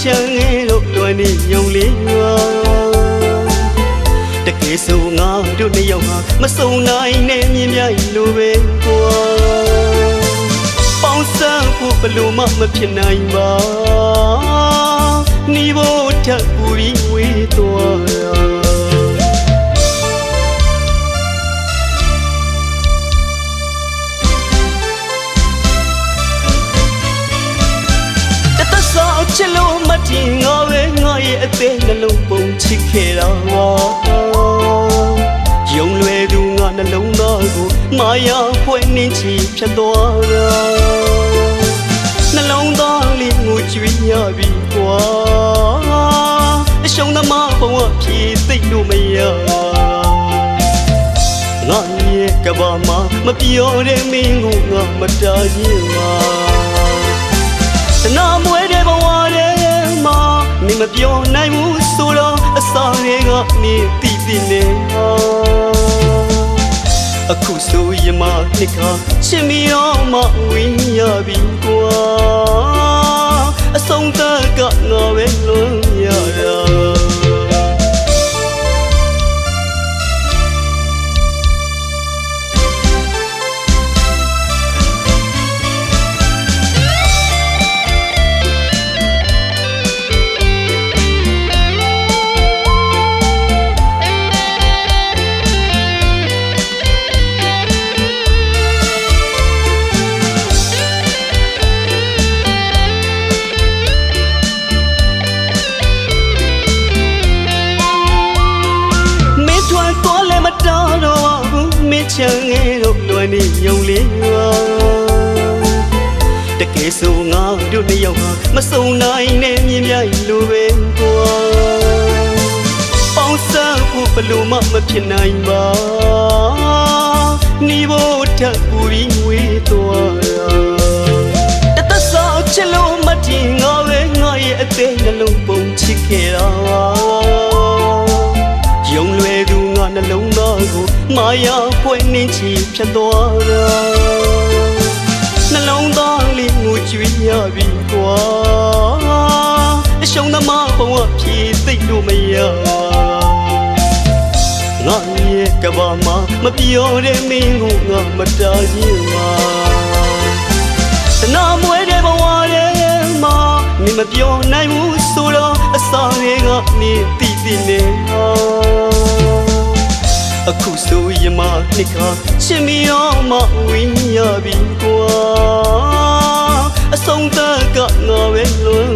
ချမ်းငယ်တို့တွန်းနေယုံလေးငါတကယ်ဆိုငါတို့နှစ်ယောက်ဟာမစုံနိုင်နဲ့မြင်မြိုင်လိုပဲကွာပေါင်းစပ်ဖို့ဘလို့မှမဖြစ်နိုင်ပါနီဖို့ထပ်ပူပြီးဝေးသွား ရဲ့အသေးနှလုံးပုံချစ်ခဲ့တာပါယုံလွယ်သူငါနှလုံးသားကိုမာယာဖွဲ့နှင်းချီဖြတ်သွားတာနှလုံးသားလေးငိုကြွေးရပြီကွာအရှုံးသမားဘဝဖြည့်သိမ့်လို့မရငါရဲ့ကဘာမှာမပြောတဲ့မင်းကိုငါမတားရင် င်းတည်တည်နေဟာအခုဆိုရင်မနှစ်ခါချင်မီတော့မဝင်ရပြီကွာအဆုံးသတ်ကငါပဲလွန် နေယုံလေးငါတကယ်ဆိုငါတို့နှစ်ယောက်ဟာမစုံနိုင်နဲ့မြင်မြိုင်လိုပဲကွာပေါင်းစပ်ဖို့ဘလို့မှမဖြစ်နိုင်ပါနီဖို့ထပ်ပူပြီးဝေးသွားတာတသက်ဆောင်ချစ်လို့မထင်ငါပဲငါရဲ့အသေးနှလုံးပုံချစ်ခဲ့တာပါယုံလွယ်သူငါ နှလုံးသားကိုမာယာဖွဲ့နှင်းချီဖြတ်သွားတာနှလုံးသားလေးငိုကြွေးရပြီကွာအရှုံးသမားဘဝဖြည့်သိမ့်လို့မရငါရဲ့ကဘာမှာမပြောတဲ့မင်းကိုငါမတားရင်ပါတနာမွဲတဲ့ဘဝထဲမှာမင်းမပြောနိုင်ဘူးဆိုတော့အစာတွေကမင်းတည်တည်နေဟာ အခုဆိုရင်မနှစ်ခါချင်မီရောမဝင်ရပြီကွာအဆုံးသတ်ကငါပဲလွန်ရ